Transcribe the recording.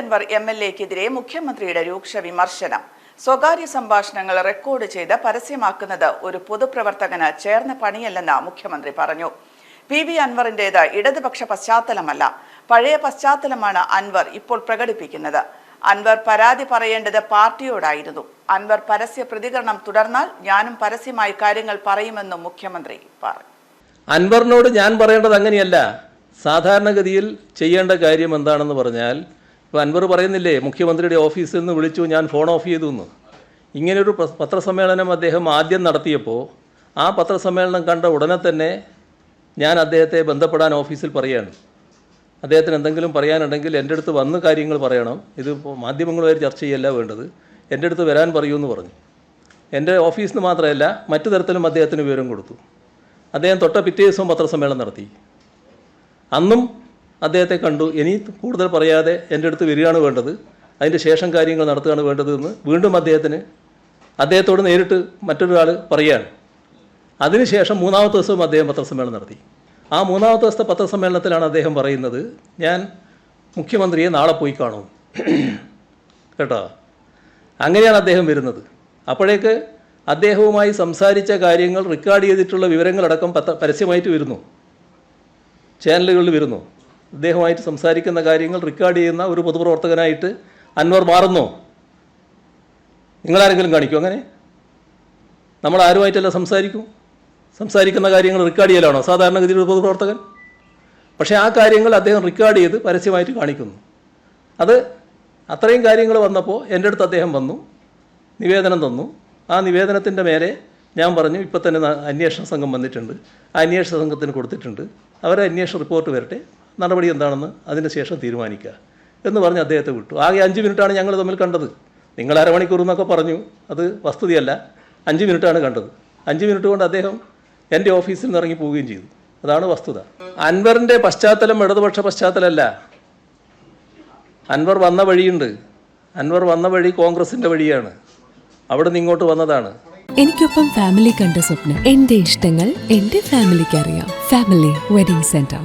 Anwar M L എക്കെതിരെ മുഖ്യമന്ത്രിയുടെ രൂക്ഷ വിമർശനം. സ്വകാര്യ സംഭാഷണങ്ങൾ റെക്കോർഡ് ചെയ്ത് പരസ്യമാക്കുന്നത് ഒരു പൊതുപ്രവർത്തകന് ചേർന്ന പണിയല്ലെന്ന് മുഖ്യമന്ത്രി പറഞ്ഞു. പി വി അൻവറിന്റേത് ഇടതുപക്ഷ പശ്ചാത്തലമല്ല. പഴയ പശ്ചാത്തലമാണ് അൻവർ ഇപ്പോൾ പ്രകടിപ്പിക്കുന്നത്. അൻവർ പരാതി പറയേണ്ടത് പാർട്ടിയോടായിരുന്നു. അൻവർ പരസ്യ പ്രതികരണം തുടർന്നാൽ ഞാനും പരസ്യമായി കാര്യങ്ങൾ പറയുമെന്നും മുഖ്യമന്ത്രി പറഞ്ഞു. അൻവറിനോട് ഞാൻ പറയേണ്ടത് അങ്ങനെയല്ല. സാധാരണഗതിയിൽ ചെയ്യേണ്ട കാര്യം എന്താണെന്ന് പറഞ്ഞാൽ ഇപ്പോൾ അൻവർ പറയുന്നില്ലേ മുഖ്യമന്ത്രിയുടെ ഓഫീസിൽ നിന്ന് വിളിച്ചു ഞാൻ ഫോൺ ഓഫ് ചെയ്തു എന്ന്. ഇങ്ങനെയൊരു പത്രസമ്മേളനം അദ്ദേഹം ആദ്യം നടത്തിയപ്പോൾ ആ പത്രസമ്മേളനം കണ്ട ഉടനെ തന്നെ ഞാൻ അദ്ദേഹത്തെ ബന്ധപ്പെടാൻ ഓഫീസിൽ പറയുകയാണ് അദ്ദേഹത്തിന് എന്തെങ്കിലും പറയാനുണ്ടെങ്കിൽ എന്റെ അടുത്ത് വന്ന് കാര്യങ്ങൾ പറയണം. ഇത് മാധ്യമങ്ങളുമായി ചർച്ച ചെയ്യല്ല വേണ്ടത്. എന്റെ അടുത്ത് വരാൻ പറയൂ എന്ന് പറഞ്ഞു. എന്റെ ഓഫീസിൽ നിന്ന് മാത്രമല്ല മറ്റു തരത്തിലും അദ്ദേഹത്തിന് വിവരം കൊടുത്തു. അദ്ദേഹം തൊട്ട പിറ്റേ ദിവസവും പത്രസമ്മേളനം നടത്തി. അന്നും അദ്ദേഹത്തെ കണ്ടു. ഇനി കൂടുതൽ പറയാതെ എന്റെ അടുത്ത് വരികയാണ് വേണ്ടത്. അതിന്റെ ശേഷം കാര്യങ്ങൾ നടത്തുകയാണ് വേണ്ടത് എന്ന് വീണ്ടും അദ്ദേഹത്തിന് അദ്ദേഹത്തോട് നേരിട്ട് മറ്റൊരാൾ പറയുകയാണ്. അതിനുശേഷം മൂന്നാമത്തെ ദിവസവും അദ്ദേഹം പത്രസമ്മേളനം നടത്തി. ആ മൂന്നാമത്തെ ദിവസത്തെ പത്രസമ്മേളനത്തിലാണ് അദ്ദേഹം പറയുന്നത് ഞാൻ മുഖ്യമന്ത്രിയെ നാളെ പോയി കാണും. കേട്ടോ? അങ്ങനെയാണ് അദ്ദേഹം വരുന്നത്. അപ്പോഴേക്ക് അദ്ദേഹവുമായി സംസാരിച്ച കാര്യങ്ങൾ റെക്കോർഡ് ചെയ്തിട്ടുള്ള വിവരങ്ങളടക്കം പത്ര പരസ്യമായിട്ട് വരുന്നു. ചാനലുകളിൽ വരുന്നു. അദ്ദേഹവുമായിട്ട് സംസാരിക്കുന്ന കാര്യങ്ങൾ റെക്കോർഡ് ചെയ്യുന്ന ഒരു പൊതുപ്രവർത്തകനായിട്ട് അൻവർ മാറുന്നോ. നിങ്ങളാരെങ്കിലും കാണിക്കും അങ്ങനെ? നമ്മൾ ആരുമായിട്ടല്ല സംസാരിക്കും? സംസാരിക്കുന്ന കാര്യങ്ങൾ റെക്കോർഡ് ചെയ്യലാണോ? സാധാരണഗതിയിൽ ഒരു പൊതുപ്രവർത്തകൻ? പക്ഷേ ആ കാര്യങ്ങൾ അദ്ദേഹം റെക്കോർഡ് ചെയ്ത് പരസ്യമായിട്ട് കാണിക്കുന്നു. അത് അത്രയും കാര്യങ്ങൾ വന്നപ്പോൾ എന്റെ അടുത്ത് അദ്ദേഹം വന്നു നിവേദനം തന്നു. ആ നിവേദനത്തിന്റെ മേലെ ഞാൻ പറഞ്ഞു ഇപ്പം തന്നെ അന്വേഷണ സംഘം വന്നിട്ടുണ്ട്. ആ അന്വേഷണ സംഘത്തിന് കൊടുത്തിട്ടുണ്ട്. അവരെ അന്വേഷണ റിപ്പോർട്ട് വരട്ടെ. നടപടി എന്താണെന്ന് അതിന് ശേഷം തീരുമാനിക്കുക എന്ന് പറഞ്ഞ് അദ്ദേഹത്തെ വിട്ടു. ആകെ അഞ്ച് മിനിറ്റാണ് ഞങ്ങൾ തമ്മിൽ കണ്ടത്. നിങ്ങൾ അരമണിക്കൂർ എന്നൊക്കെ പറഞ്ഞു. അത് വസ്തുതയല്ല. അഞ്ച് മിനിറ്റാണ് കണ്ടത്. അഞ്ച് മിനിറ്റ് കൊണ്ട് അദ്ദേഹം എന്റെ ഓഫീസിൽ നിന്ന് ഇറങ്ങി പോവുകയും ചെയ്തു. അതാണ് വസ്തുത. അൻവറിന്റെ പശ്ചാത്തലം ഇടതുപക്ഷ പശ്ചാത്തലമല്ല. അൻവർ വന്ന വഴിയുണ്ട്. അൻവർ വന്ന വഴി കോൺഗ്രസിന്റെ വഴിയാണ്. അവിടെ നിന്ന് ഇങ്ങോട്ട് വന്നതാണ്. എനിക്കൊപ്പം ഫാമിലി കണ്ട സ്വപ്നം. എന്റെ ഇഷ്ടങ്ങൾ എന്റെ ഫാമിലിക്ക് അറിയാം. Family wedding centre